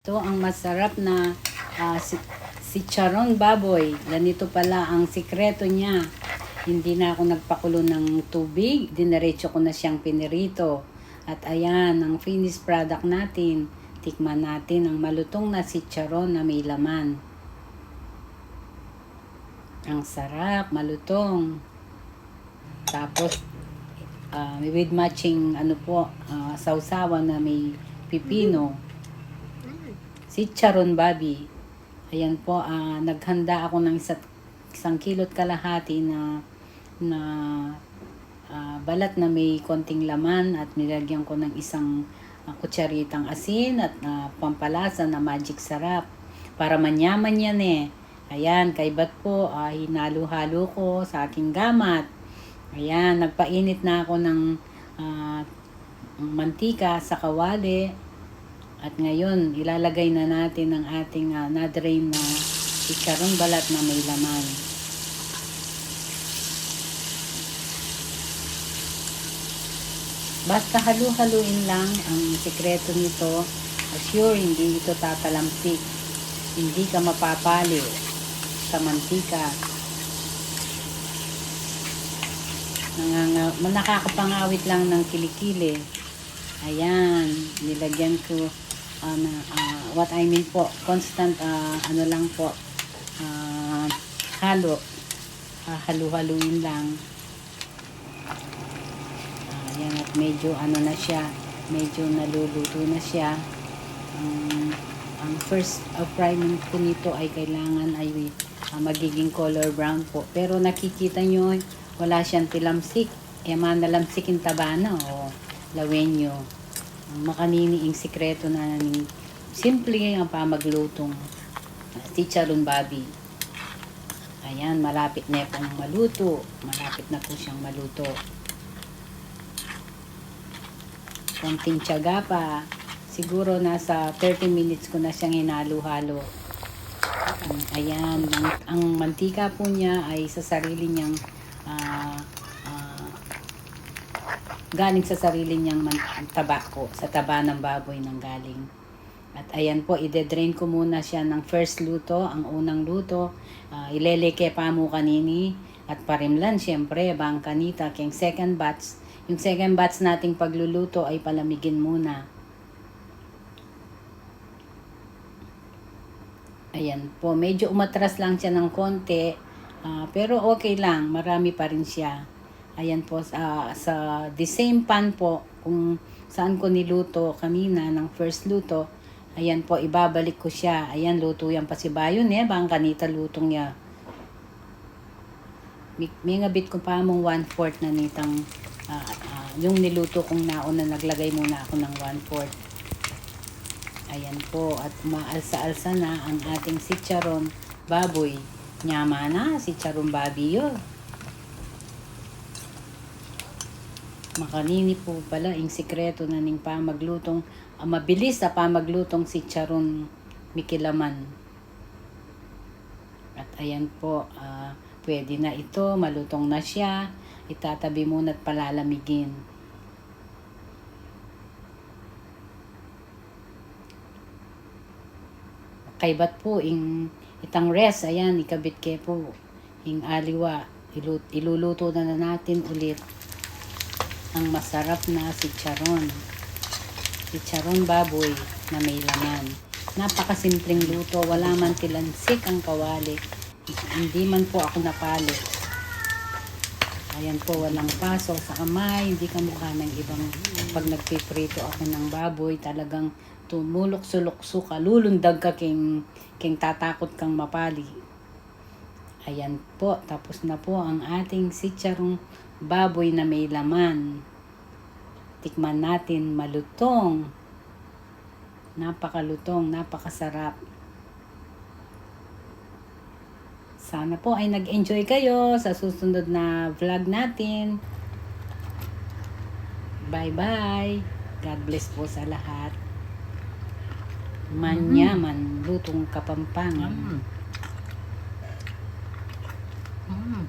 Ito ang masarap na ah, si, si Charon Baboy. Ganito pala ang sikreto niya. Hindi na ako nagpakulo ng tubig. Dinaretso ko na siyang pinirito. At ayan, ang finished product natin. Tikman natin ang malutong na si Charon na may laman. Ang sarap, malutong. Tapos, ah, with matching ano po, ah, sausawan na may pipino. Si Charon Babi. Ayan po, ah, naghanda ako ng isa, isang kilot kalahati na na ah, balat na may konting laman at nilagyan ko ng isang ah, kutsaritang asin at ah, pampalasa na magic sarap. Para manyaman yan eh. Ayan, kay Bat po, ah, hinalo-halo ko sa aking gamat. Ayan, nagpainit na ako ng ah, mantika sa kawali. At ngayon, ilalagay na natin ang ating uh, na-drain na chicharong balat na may laman. Basta halu-haluin lang ang sikreto nito. Assure, hindi ito tatalampik. Hindi ka mapapali sa mantika. Nanganga, nakakapangawit lang ng kilikili. Ayan, nilagyan ko na, ah, what I mean po, constant ah, ano lang po, ah, halo. Ah, halu-haluin lang. Ayan, at medyo ano na siya, medyo naluluto na siya. Ang ang first uh, priming ko nito ay kailangan ay ah, magiging color brown po. Pero nakikita nyo, wala siyang tilamsik. E manalamsikin tabana o lawenyo. Ang sikreto na ni simple ang pamaglutong si Charon Babi. Ayan, malapit na pong maluto. Malapit na po siyang maluto. Konting tiyaga pa. Siguro nasa 30 minutes ko na siyang hinalo-halo. Ayan, ang, ang mantika po niya ay sa sarili niyang ah, galing sa sarili niyang man- tabako, sa taba ng baboy ng galing. At ayan po, ide-drain ko muna siya ng first luto, ang unang luto. Uh, ileleke pa mo kanini at parimlan, syempre, bang kanita, keng second batch. Yung second batch nating pagluluto ay palamigin muna. Ayan po, medyo umatras lang siya ng konti, ah, pero okay lang, marami pa rin siya. Ayan po, sa, sa the same pan po, kung saan ko niluto kanina ng first luto, ayan po, ibabalik ko siya. Ayan, luto yan pa si Bayon eh, bang kanita lutong niya. May, may ngabit ko pa mong one-fourth na nitang, ah, ah, yung niluto kong nauna, naglagay muna ako ng one-fourth. Ayan po, at maalsa-alsa na ang ating si Charon baboy. Nyama na, si Charon babi yun. Makanini po pala ang sikreto na ning pamaglutong, ang mabilis sa pamaglutong si Charon Mikilaman. At ayan po, ah, pwede na ito, malutong na siya. Itatabi muna at palalamigin. kaibat po ing itang rest ayan ikabit ke po ing aliwa Ilu- iluluto na, na natin ulit ang masarap na si charon. Si charon baboy na may laman. Napakasimpleng luto. Wala man tilansik ang kawali. Hindi man po ako napalo ayan po walang pasok sa kamay. Hindi kamukha ng ibang pag nagpiprito ako ng baboy talagang tumulok-sulok-su ka, lulundag ka king, king tatakot kang mapali. Ayan po, tapos na po ang ating sitsarong baboy na may laman. Tikman natin, malutong. Napakalutong, napakasarap. Sana po ay nag-enjoy kayo sa susunod na vlog natin. Bye-bye. God bless po sa lahat. Manyaman, lutong kapampangan. Mm. Mm.